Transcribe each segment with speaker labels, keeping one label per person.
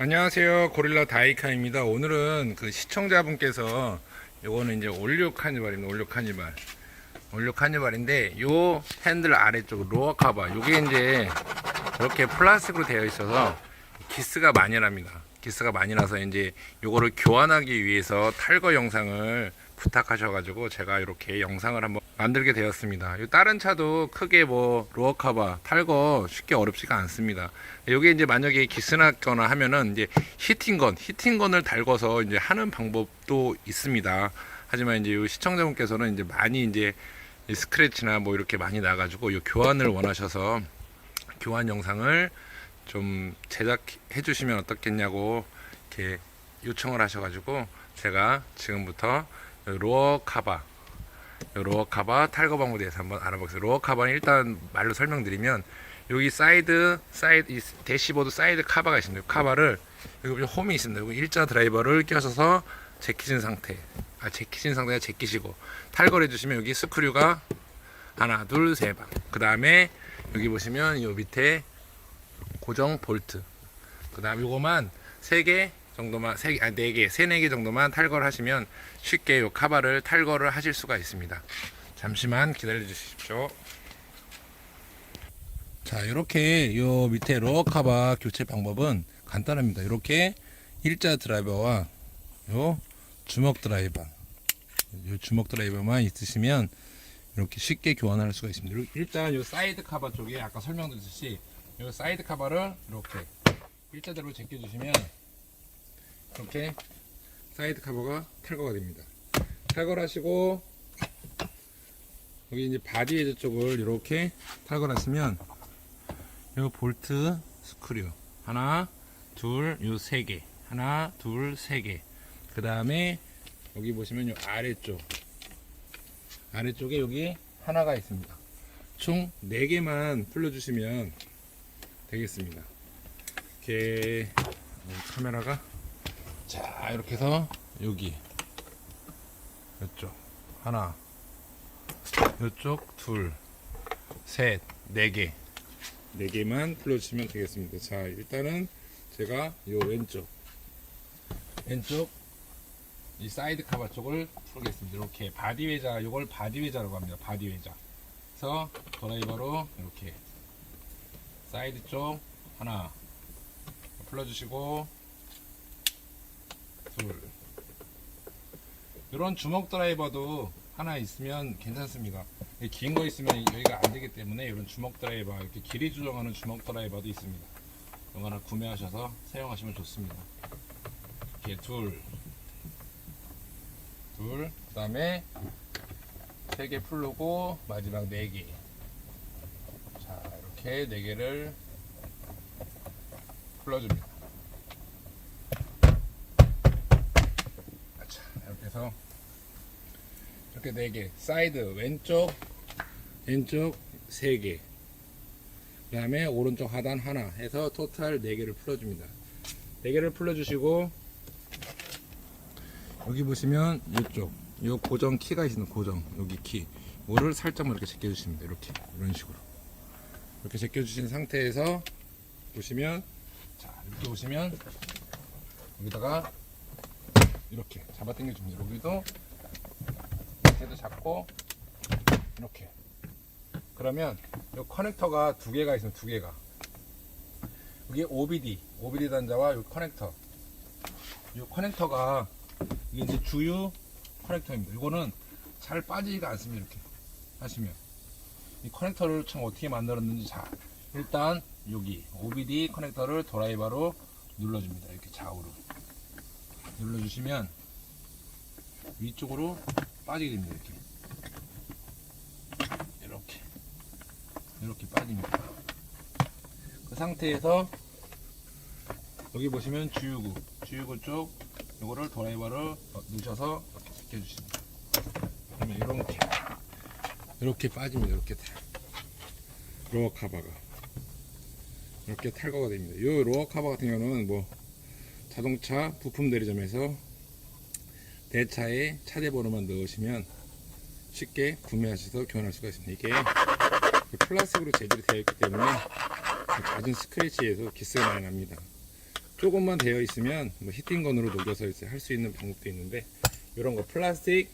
Speaker 1: 안녕하세요. 고릴라 다이카입니다. 오늘은 그 시청자분께서 요거는 이제 올류 카니발입니다. 올류 카니발. 올류 카니발인데 요 핸들 아래쪽 로어 카바 요게 이제 이렇게 플라스틱으로 되어 있어서 기스가 많이 납니다. 기스가 많이 나서 이제 요거를 교환하기 위해서 탈거 영상을 부탁하셔가지고 제가 이렇게 영상을 한번 만들게 되었습니다. 요 다른 차도 크게 뭐 로어 카바 탈거 쉽게 어렵지가 않습니다. 요게 이제 만약에 기스났거나 하면은 이제 히팅건, 히팅건을 달궈서 이제 하는 방법도 있습니다. 하지만 이제 요 시청자분께서는 이제 많이 이제 이 스크래치나 뭐 이렇게 많이 나가지고 요 교환을 원하셔서 교환 영상을 좀 제작해 주시면 어떻겠냐고 이렇게 요청을 하셔가지고 제가 지금부터 로어 카바 요 로어 카바 탈거 방법에 대해서 한번 알아보겠습니다. 로어 카바는 일단 말로 설명드리면 여기 사이드 사이드 이 대시보드 사이드 카바가 있습니다. 카바를 여기 홈이 있습니다. 여기 일자 드라이버를 껴서서 제끼신 상태. 아 제끼신 상태가 제끼시고 탈거를 해주시면 여기 스크류가 하나 둘 세 방. 그 다음에 여기 보시면 요 밑에 고정 볼트. 그 다음 요거만 세 개 정도만 세 개, 아네 개, 세네 개 정도만 탈거를 하시면 쉽게 요 카바를 탈거를 하실 수가 있습니다. 잠시만 기다려 주십시오. 자, 이렇게 요 밑에 로어 카바 교체 방법은 간단합니다. 이렇게 일자 드라이버와 요 주먹 드라이버, 요 주먹 드라이버만 있으시면 이렇게 쉽게 교환할 수가 있습니다. 일단 요 사이드 카바 쪽에 아까 설명드렸듯이 요 사이드 카바를 이렇게 일자대로 제껴주시면 이렇게 사이드 카버가 탈거가 됩니다. 탈거를 하시고 여기 이제 바디 헤드 쪽을 이렇게 탈거를 하시면 요 볼트 스크류 하나 둘요 세 개 하나 둘 세 개 그 다음에 여기 보시면 요 아래쪽 아래쪽에 여기 하나가 있습니다. 총 4개만 풀려주시면 되겠습니다. 이렇게 어, 카메라가 자 이렇게 해서 여기 이쪽 하나 이쪽 둘셋네개네 개만 풀어주시면 되겠습니다. 자 일단은 제가 요 왼쪽 왼쪽 이 사이드 카바 쪽을 풀겠습니다. 이렇게 바디 외자 이걸 바디 외자라고 합니다. 바디 외자. 그래서 드라이버로 이렇게 사이드 쪽 하나 풀어주시고 둘 이런 주먹 드라이버도 하나 있으면 괜찮습니다. 긴 거 있으면 여기가 안 되기 때문에 이런 주먹 드라이버 이렇게 길이 조정하는 주먹 드라이버도 있습니다. 이거 하나 구매하셔서 사용하시면 좋습니다. 이렇게 둘, 둘, 그 다음에 세 개 풀르고 마지막 네 개. 자 이렇게 네 개를 풀어줍니다. 자, 해서 이렇게 네 개, 사이드 왼쪽, 왼쪽 세 개, 그 다음에 오른쪽 하단 하나 해서 토탈 네 개를 풀어줍니다. 네 개를 풀어주시고 여기 보시면 이쪽, 요 고정 키가 있습니다. 고정 여기 키, 이거를 살짝만 이렇게 제껴주십니다. 이렇게 이런 식으로 이렇게 제껴주신 상태에서 보시면 자 이렇게 보시면 여기다가 이렇게 잡아 당겨줍니다. 여기도 밑에도 잡고 이렇게 그러면 이 커넥터가 두 개가 있으면 두 개가 여기 OBD OBD 단자와 이 커넥터 이 커넥터가 이게 이제 주유 커넥터입니다. 이거는 잘 빠지지가 않습니다. 이렇게 하시면 이 커넥터를 참 어떻게 만들었는지 자 일단 여기 OBD 커넥터를 드라이버로 눌러줍니다. 이렇게 좌우로 눌러주시면 위쪽으로 빠지게 됩니다. 이렇게 이렇게 이렇게 빠집니다. 그 상태에서 여기 보시면 주유구 주유구 쪽 이거를 드라이버를 넣으셔서 이렇게 제껴주십니다. 그러면 이렇게 이렇게 빠집니다. 이렇게 로어 카바가 이렇게 탈거가 됩니다. 이 로어 카바 같은 경우는 뭐 자동차 부품 대리점에서 대차에 차대 번호만 넣으시면 쉽게 구매하셔서 교환할 수가 있습니다. 이게 플라스틱으로 재질이 되어 있기 때문에 잦은 스크래치에서 기스가 많이 납니다. 조금만 되어 있으면 뭐 히팅건으로 녹여서 할 수 있는 방법도 있는데 이런 거 플라스틱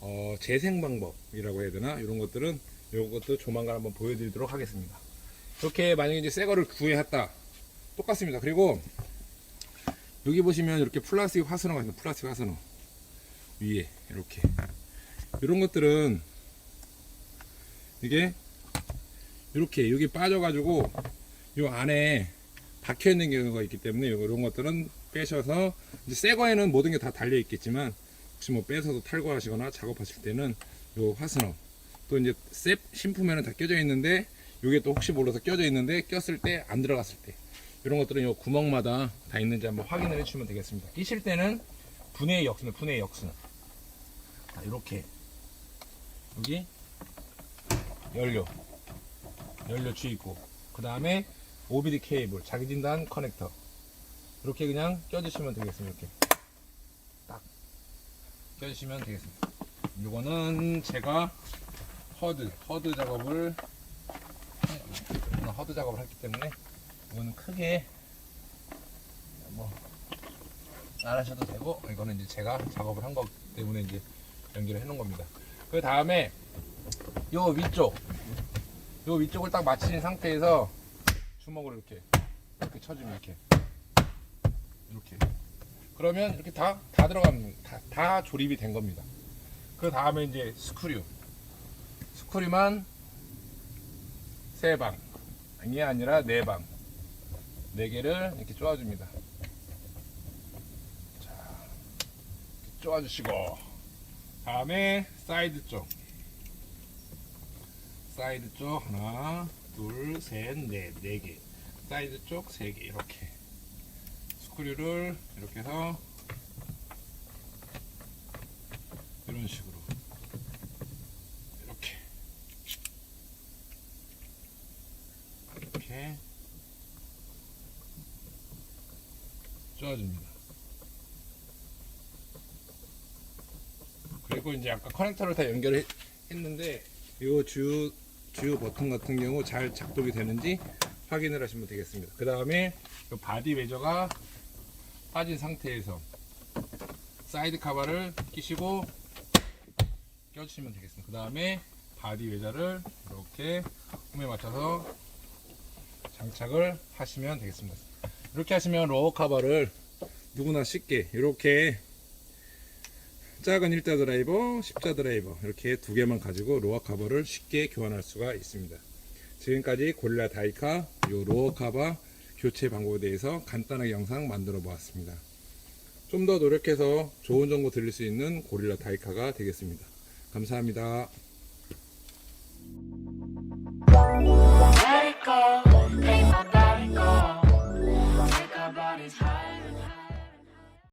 Speaker 1: 어, 재생 방법이라고 해야 되나 이런 것들은 이것도 조만간 한번 보여드리도록 하겠습니다. 이렇게 만약에 이제 새 거를 구해왔다 똑같습니다. 그리고 여기 보시면 이렇게 플라스틱 화선호가 있는 플라스틱 화선호 위에 이렇게. 이런 것들은 이게 이렇게 여기 빠져가지고 요 안에 박혀 있는 경우가 있기 때문에 이런 것들은 빼셔서 이제 새 거에는 모든 게 다 달려 있겠지만 혹시 뭐 빼서도 탈거하시거나 작업하실 때는 요 화스너 또 이제 셉 신품에는 다 껴져 있는데 요게 또 혹시 몰라서 껴져 있는데 꼈을 때 안 들어갔을 때 이런 것들은 요 구멍마다 다 있는지 한번 확인을 해주시면 되겠습니다. 끼실 때는 분해의 역순, 분해의 역순. 자, 이렇게 여기 연료, 연료 주입구. 그 다음에 OBD 케이블, 자기 진단 커넥터. 이렇게 그냥 껴주시면 되겠습니다. 이렇게 딱 껴주시면 되겠습니다. 이거는 제가 허드, 허드 작업을 이거는 허드 작업을 했기 때문에 이거는 크게 뭐 안 하셔도 되고 이거는 이제 제가 작업을 한거 때문에 이제 연기를 해 놓은 겁니다. 그 다음에 요 위쪽 요 위쪽을 딱 마친 상태에서 주먹으로 이렇게 이렇게 쳐주면 이렇게 이렇게 그러면 이렇게 다 다 들어가면 다, 다 조립이 된 겁니다. 그 다음에 이제 스크류 스크류만 세 방, 이게 아니라 네 방, 네 개를 이렇게 쪼아줍니다. 자, 쪼아주시고, 다음에 사이드 쪽, 사이드 쪽 하나, 둘, 셋, 넷, 네 개, 사이드 쪽 세 개 이렇게. 스크류를 이렇게 해서 이런 식으로 이렇게. 이렇게 쪼아줍니다. 그리고 이제 아까 커넥터를 다 연결을 했는데 이 주요 주요 버튼 같은 경우 잘 작동이 되는지 확인을 하시면 되겠습니다. 그 다음에 이 바디 외저가 빠진 상태에서 사이드 카바를 끼시고 껴주시면 되겠습니다. 그 다음에 바디 외자를 이렇게 홈에 맞춰서 장착을 하시면 되겠습니다. 이렇게 하시면 러어 카버를 누구나 쉽게 이렇게 작은 일자 드라이버, 십자 드라이버 이렇게 두 개만 가지고 로어 카버를 쉽게 교환할 수가 있습니다. 지금까지 골라 다이카 요 로어 카버 교체 방법에 대해서 간단하게 영상 만들어 보았습니다. 좀 더 노력해서 좋은 정보 드릴 수 있는 고릴라 다이카가 되겠습니다. 감사합니다.